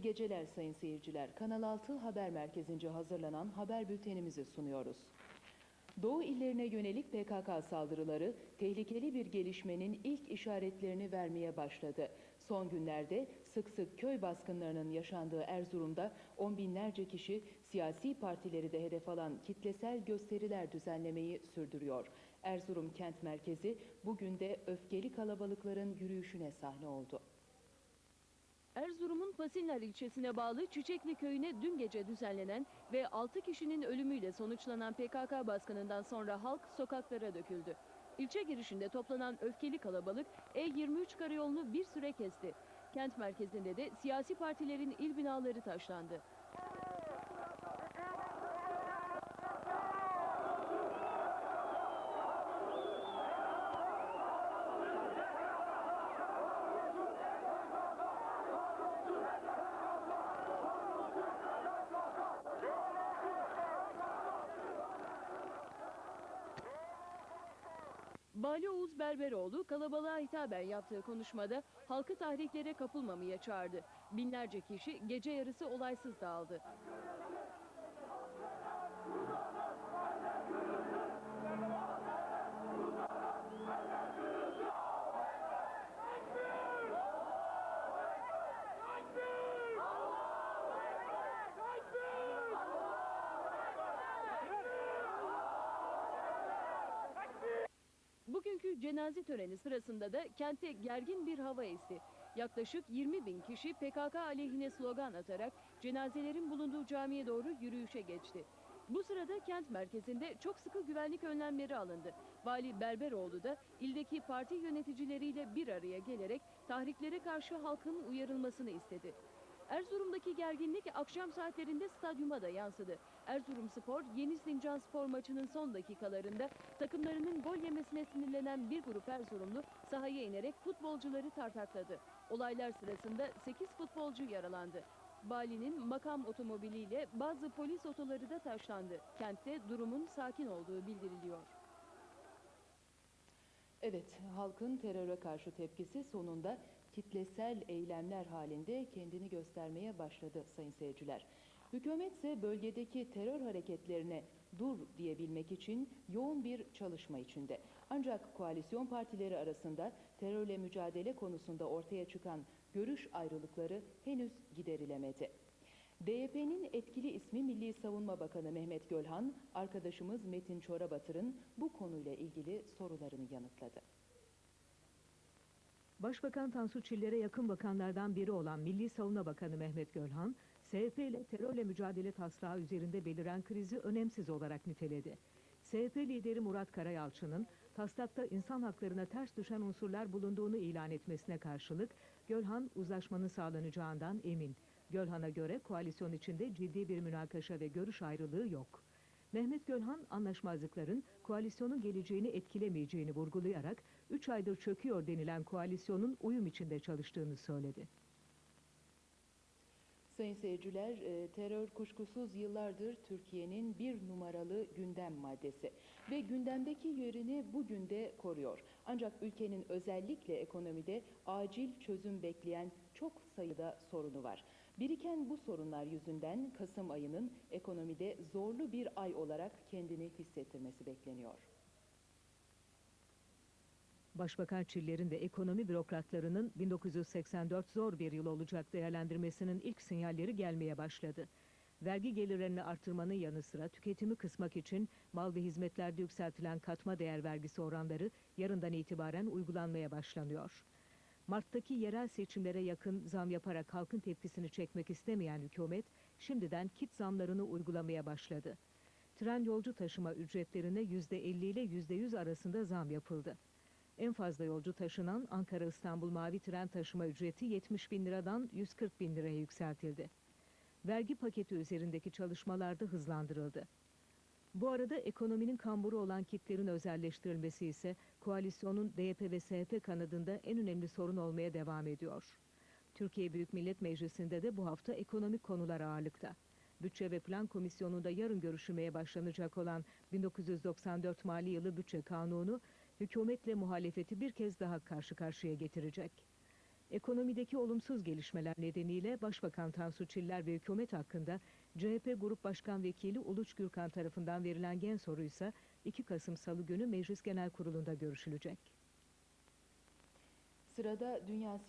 İyi geceler sayın seyirciler. Kanal 6 Haber Merkezi'nce hazırlanan haber bültenimizi sunuyoruz. Doğu illerine yönelik PKK saldırıları tehlikeli bir gelişmenin ilk işaretlerini vermeye başladı. Son günlerde sık sık köy baskınlarının yaşandığı Erzurum'da on binlerce kişi siyasi partileri de hedef alan kitlesel gösteriler düzenlemeyi sürdürüyor. Erzurum kent merkezi bugün de öfkeli kalabalıkların yürüyüşüne sahne oldu. Erzurum'un Pasinler ilçesine bağlı Çiçekli köyüne dün gece düzenlenen ve 6 kişinin ölümüyle sonuçlanan PKK baskınından sonra halk sokaklara döküldü. İlçe girişinde toplanan öfkeli kalabalık E23 karayolunu bir süre kesti. Kent merkezinde de siyasi partilerin il binaları taşlandı. Vali Oğuz Berberoğlu kalabalığa hitaben yaptığı konuşmada halkı tahriklere kapılmamaya çağırdı. Binlerce kişi gece yarısı olaysız dağıldı. Bugünkü cenaze töreni sırasında da kente gergin bir hava esti. Yaklaşık 20 bin kişi PKK aleyhine slogan atarak cenazelerin bulunduğu camiye doğru yürüyüşe geçti. Bu sırada kent merkezinde çok sıkı güvenlik önlemleri alındı. Vali Berberoğlu da ildeki parti yöneticileriyle bir araya gelerek tahriklere karşı halkın uyarılmasını istedi. Erzurum'daki gerginlik akşam saatlerinde stadyuma da yansıdı. Erzurum Spor, Yeni Sincan Spor maçının son dakikalarında takımlarının gol yemesine sinirlenen bir grup Erzurumlu sahaya inerek futbolcuları tartakladı. Olaylar sırasında 8 futbolcu yaralandı. Bali'nin makam otomobiliyle bazı polis otoları da taşlandı. Kentte durumun sakin olduğu bildiriliyor. Evet, halkın teröre karşı tepkisi sonunda kitlesel eylemler halinde kendini göstermeye başladı sayın seyirciler. Hükümet ise bölgedeki terör hareketlerine dur diyebilmek için yoğun bir çalışma içinde. Ancak koalisyon partileri arasında terörle mücadele konusunda ortaya çıkan görüş ayrılıkları henüz giderilemedi. DYP'nin etkili ismi Milli Savunma Bakanı Mehmet Gölhan, arkadaşımız Metin Çorabatır'ın bu konuyla ilgili sorularını yanıtladı. Başbakan Tansu Çiller'e yakın bakanlardan biri olan Milli Savunma Bakanı Mehmet Gölhan, SHP ile terörle mücadele taslağı üzerinde beliren krizi önemsiz olarak niteledi. SHP lideri Murat Karayalçı'nın taslakta insan haklarına ters düşen unsurlar bulunduğunu ilan etmesine karşılık Gölhan uzlaşmanın sağlanacağından emin. Gölhan'a göre koalisyon içinde ciddi bir münakaşa ve görüş ayrılığı yok. Mehmet Gölhan anlaşmazlıkların koalisyonun geleceğini etkilemeyeceğini vurgulayarak 3 aydır çöküyor denilen koalisyonun uyum içinde çalıştığını söyledi. Sayın seyirciler, e, terör kuşkusuz yıllardır Türkiye'nin bir numaralı gündem maddesi ve gündemdeki yerini bugün de koruyor. Ancak ülkenin özellikle ekonomide acil çözüm bekleyen çok sayıda sorunu var. Biriken bu sorunlar yüzünden Kasım ayının ekonomide zorlu bir ay olarak kendini hissettirmesi bekleniyor. Başbakan Çiller'in ve ekonomi bürokratlarının 1984 zor bir yıl olacak değerlendirmesinin ilk sinyalleri gelmeye başladı. Vergi gelirlerini artırmanın yanı sıra tüketimi kısmak için mal ve hizmetlerde yükseltilen katma değer vergisi oranları yarından itibaren uygulanmaya başlanıyor. Mart'taki yerel seçimlere yakın zam yaparak halkın tepkisini çekmek istemeyen hükümet şimdiden kit zamlarını uygulamaya başladı. Tren yolcu taşıma ücretlerine %50 ile %100 arasında zam yapıldı. En fazla yolcu taşınan Ankara-İstanbul mavi tren taşıma ücreti 70 bin liradan 140 bin liraya yükseltildi. Vergi paketi üzerindeki çalışmalar da hızlandırıldı. Bu arada ekonominin kamburu olan kitlerin özelleştirilmesi ise koalisyonun DYP ve SHP kanadında en önemli sorun olmaya devam ediyor. Türkiye Büyük Millet Meclisi'nde de bu hafta ekonomik konular ağırlıkta. Bütçe ve Plan Komisyonu'nda yarın görüşülmeye başlanacak olan 1994 mali yılı bütçe kanunu hükümetle muhalefeti bir kez daha karşı karşıya getirecek. Ekonomideki olumsuz gelişmeler nedeniyle Başbakan Tansu Çiller ve hükümet hakkında CHP Grup Başkan Vekili Uluç Gürkan tarafından verilen gen soru ise 2 Kasım Salı günü Meclis Genel Kurulu'nda görüşülecek. Sırada dünya